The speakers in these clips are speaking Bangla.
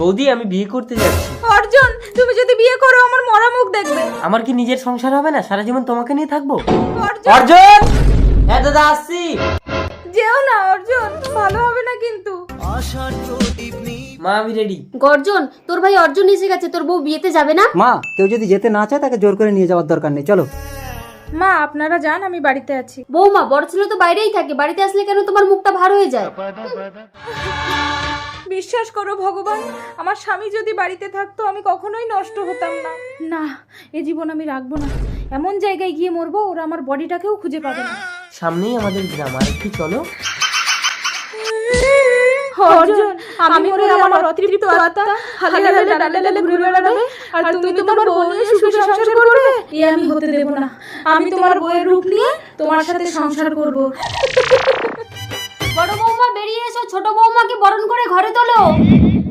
বৌদি আমি বিয়ে করতে যাচ্ছি। অর্জুন তুমি যদি বিয়ে করো আমার মরা মুখ দেখবে। আমার কি নিজের সংসার হবে না? সারা জীবন তোমাকে নিয়ে থাকব? অর্জুন! অর্জুন! হ্যাঁ দাদা আসছি। যেও না অর্জুন ভালো হবে না কিন্তু। মা আমি রেডি গর্জন তোর ভাই অর্জুন এসে গেছে তোর বউ বিয়েতে যাবে না? মা কেউ যদি যেতে না চায় তাকে জোর করে নিয়ে যাওয়ার দরকার নেই। চলো। মা আপনারা যান আমি বাড়িতে আছি। বৌমা বড় ছেলে তো বাইরেই থাকে বাড়িতে আসলে কেন তোমার মুখটা ভার হয়ে যায়? বিশ্বাস করো ভগবান আমার স্বামী যদি বাড়িতে থাকতো আমি কখনোই নষ্ট হতাম না। না এ জীবন আমি রাখব না। এমন জায়গায় গিয়ে মরবো ওরা আমার বডিটাকেও খুঁজে পাবে না। সামনেই আমাদের গ্রাম আর একটু চলো। অর্জুন আমি মরে আমার অতৃপ্ত আত্মা হালে হালে ডালে ডালে ঘুরে বেড়াবে। আর তুমি তোমার বউ নিয়ে সুখে সংসার করবে? এ আমি হতে দেব না। আমি তোমার বউয়ের রূপ নিয়ে তোমার সাথে সংসার করব। ছোট বৌমাকে বরণ করে ঘরে তোলো।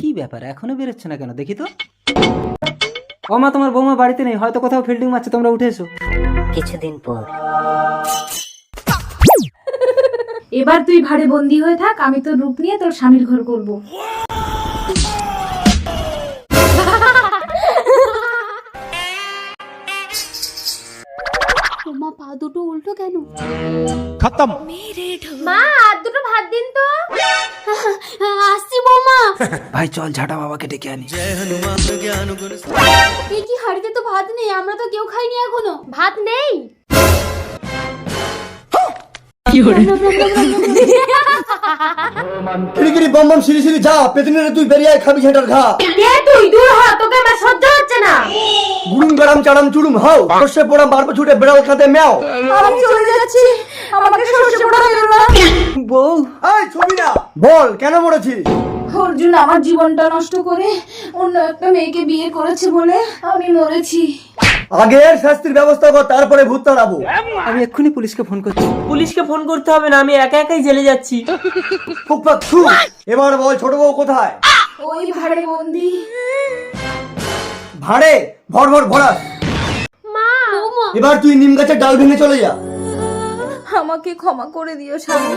কি ব্যাপার এখনও বেরোচ্ছে না কেন? দেখি তো। ও মা তোমার বৌমা বাড়িতে নেই হয়তো কোথাও ফিল্ডিং মারছে তোমরা উঠে এসো। কিছুদিন পর। এবার তুই ভাড়ে বন্দি হয়ে থাক আমি তোর রূপ নিয়ে তোর স্বামীর ঘর করব। বৌমা পা দুটো উল্টো কেন? খতম। মা আর দুটো ভাত দিন তো। আসছি বৌমা। ভাই চল ঝাটা বাবাকে ডেকে আনি। এই কি হাড়িতে তো ভাত নেই? আমরা তো কেউ খাইনি এখনও। ভাত নেই। খিড়িখিড়ি বম বম সিঁড়ি সিঁড়ি যা পেতনিরে তুই বেরিয়ে আয়, খাবি ঝেঁটার ঘা। তুই দূর হ তোকে আমার সহ্য হচ্ছে না। গুড়ুম গাড়াম চাড়াম চুড়ুম হাও সর্ষে পোড়াম বারবো ছুটে বেড়াল খাতে ম্যাও। আমি চলে যাচ্ছি। আমাকে সর্ষে পোড়া দিও না বউ। এই ছবি না বল কেন মরেছিস? অর্জুন আমার জীবনটা নষ্ট করে অন্য একটা মেয়েকে বিয়ে করেছে বলে আমি মরেছি। আগের শাস্তির ব্যবস্থা কর তারপরে ভূত তাড়াবো। আমি এক্ষুনি পুলিশকে ফোন করছি। পুলিশকে ফোন করতে হবে না আমি একা একাই জেলে যাচ্ছি। ফুকফাক ছু। এবার বল ছোট বউ কোথায়? ওই ভাড়ে বন্দি। ভাড়ে? ভর ভর ভরা। মা! এবার তুই নিম গাছের ডাল ভেঙে চলে যা। আমাকে ক্ষমা করে দিও স্বামী।